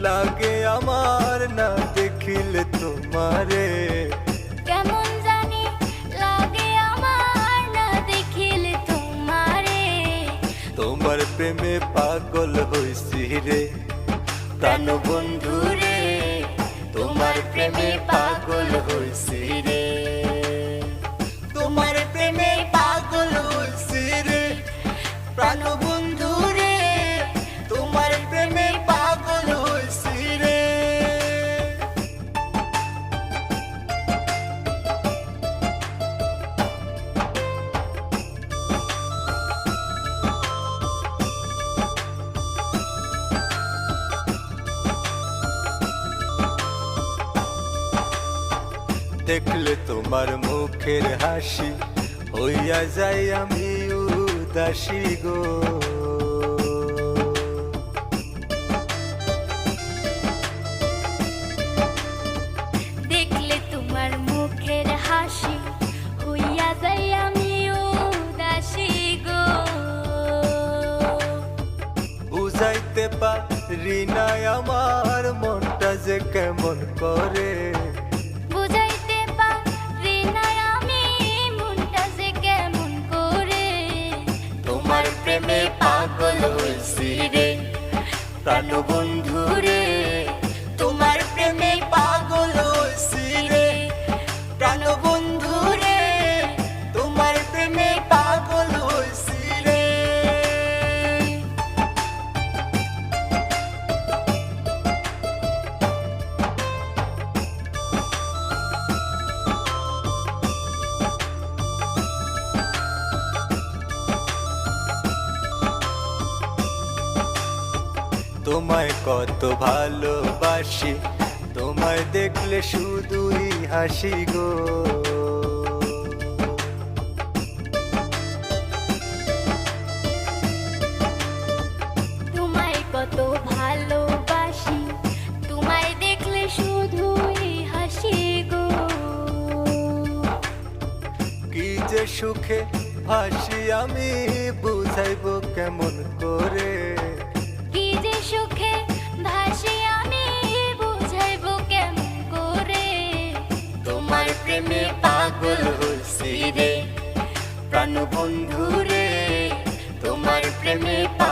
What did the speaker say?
লাগে আমার না দেখিলে তোমারে। কেমন জানি লাগে আমার না দেখিলে তোমারে। তোমার প্রেমে পাগল হইছি রে। প্রাণ বন্ধু রে তোমার প্রেমে পাগল হইছি রে। দেখলে তোমার মুখের হাসি হইয়া যাই আমি উদাসী গো। দেখলে তোমার মুখের হাসি হইয়া যাই আমি উদাসী গো। বুঝাইতে পারি না আমার মনটা যে কেমন করে। প্রাণ তোমায় কত ভালোবাসি তোমায় দেখলে শুধুই হাসি গো। তোমায় কত ভালোবাসি তোমায় দেখলে শুধুই হাসি গো। কি যে সুখে হাসি আমি বুঝাইব কেমন করে? রে। প্রাণ বন্ধু রে তোমার প্রেমে হইছি